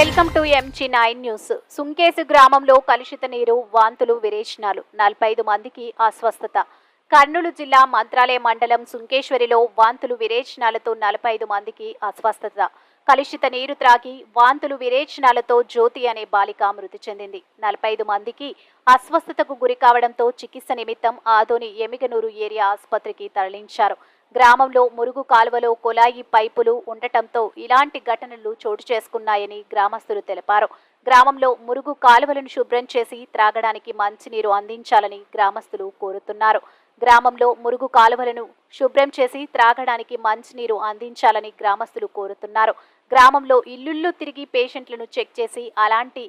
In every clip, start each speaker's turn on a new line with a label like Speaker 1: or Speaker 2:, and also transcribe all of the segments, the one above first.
Speaker 1: Welcome to MG nine news. Sunkesu గ్రామంలో కలుషిత నీరు వాంతులు విరేచనాలు. నలభై ఐదు మందికి అస్వస్థత. కర్నూలు జిల్లా మంత్రాలయ మండలం సుంకేశ్వరిలో వాంతులు విరేచనాలతో నలభై ఐదు మందికి అస్వస్థత. కలుషిత నీరు త్రాగి వాంతులు విరేచనాలతో జ్యోతి అనే బాలిక మృతి చెందింది. నలభై ఐదు మందికి అస్వస్థతకు గురి కావడంతో చికిత్స నిమిత్తం ఆదోని ఎమిగనూరు ఏరియా ఆసుపత్రికి తరలించారు. గ్రామంలో మురుగు కాలువలో కుళాయి పైపులు ఉండటంతో ఇలాంటి ఘటనలు చోటు చేసుకున్నాయని గ్రామస్తులు తెలిపారు. గ్రామంలో మురుగు కాలువలను శుభ్రం చేసి త్రాగడానికి మంచినీరు అందించాలని గ్రామస్తులు కోరుతున్నారు. గ్రామంలో మురుగు కాలువలను శుభ్రం చేసి త్రాగడానికి మంచినీరు అందించాలని గ్రామస్తులు కోరుతున్నారు. గ్రామంలో ఇల్లుళ్ళు తిరిగి పేషెంట్లను చెక్ చేసి అలాంటి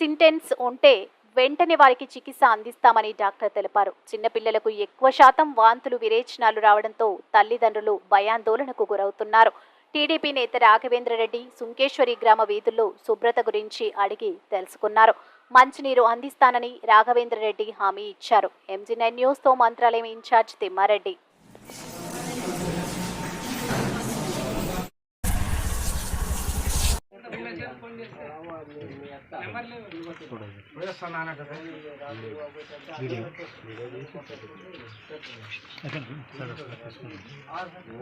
Speaker 1: సింటెన్స్ ఉంటే వెంటనే వారికి చికిత్స అందిస్తామని డాక్టర్ తెలిపారు. చిన్నపిల్లలకు ఎక్కువ శాతం వాంతులు విరేచనాలు రావడంతో తల్లిదండ్రులు భయాందోళనకు గురవుతున్నారు. టీడీపీ నేత రాఘవేంద్ర రెడ్డి సుంకేశ్వరి గ్రామ వీధుల్లో శుభ్రత గురించి అడిగి తెలుసుకున్నారు. మంచినీరు అందిస్తానని రాఘవేంద్ర రెడ్డి హామీ ఇచ్చారు. ఎంజీ నైన్ న్యూస్తో మంత్రాలయం ఇన్ఛార్జ్ తిమ్మారెడ్డి.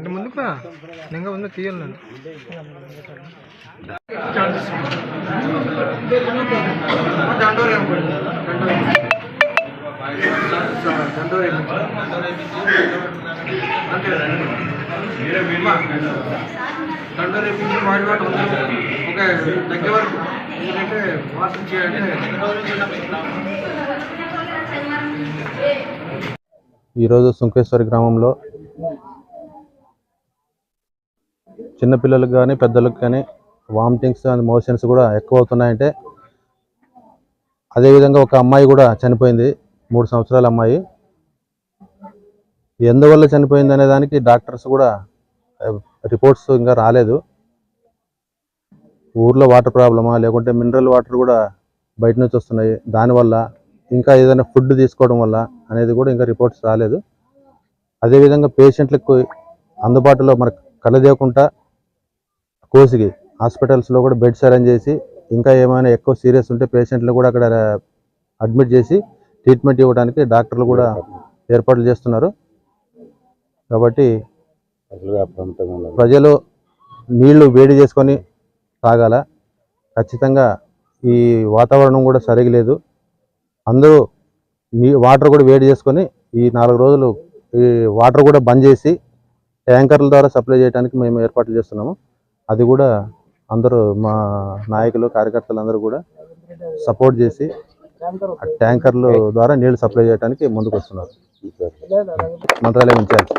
Speaker 2: ముందుకు రా ఇంకా ఉంది తీయాలి నన్ను దండో రేపించి వాడి వాటి ఒక దగ్గర వరకు ఎందుకంటే వాసన చేయాలంటే
Speaker 3: ఈరోజు సుంకేశ్వరి గ్రామంలో చిన్నపిల్లలకు కానీ పెద్దలకు కానీ వామిటింగ్స్ అండ్ మోషన్స్ కూడా ఎక్కువ అవుతున్నాయంటే అదేవిధంగా ఒక అమ్మాయి కూడా చనిపోయింది. మూడు సంవత్సరాల అమ్మాయి. ఎందువల్ల చనిపోయింది అనే దానికి డాక్టర్స్ కూడా రిపోర్ట్స్ ఇంకా రాలేదు. ఊర్లో వాటర్ ప్రాబ్లమా లేకుంటే మినరల్ వాటర్ కూడా బయట నుంచి వస్తున్నాయి. దానివల్ల ఇంకా ఏదైనా ఫుడ్ తీసుకోవడం వల్ల అనేది కూడా ఇంకా రిపోర్ట్స్ రాలేదు. అదేవిధంగా పేషెంట్లకు అందుబాటులో మనకు కలదేయకుండా కోసిగి హాస్పిటల్స్లో కూడా బెడ్స్ అరేంజ్ చేసి ఇంకా ఏమైనా ఎక్కువ సీరియస్ ఉంటే పేషెంట్లు కూడా అక్కడ అడ్మిట్ చేసి ట్రీట్మెంట్ ఇవ్వడానికి డాక్టర్లు కూడా ఏర్పాట్లు చేస్తున్నారు. కాబట్టి ప్రజలు నీళ్ళు వేడి చేసుకొని తాగాల. ఖచ్చితంగా ఈ వాతావరణం కూడా సరిగా లేదు అందరూ నీ వాటర్ కూడా వేడి చేసుకొని ఈ నాలుగు రోజులు ఈ వాటర్ కూడా బంద్ చేసి ట్యాంకర్ల ద్వారా సప్లై చేయడానికి మేము ఏర్పాట్లు చేస్తున్నాము. అది కూడా అందరూ మా నాయకులు కార్యకర్తలు అందరూ కూడా సపోర్ట్ చేసి ఆ ట్యాంకర్లు ద్వారా నీళ్ళు సప్లై చేయడానికి ముందుకు వస్తున్నారు మంత్రాలయం ఇన్ఛార్జ్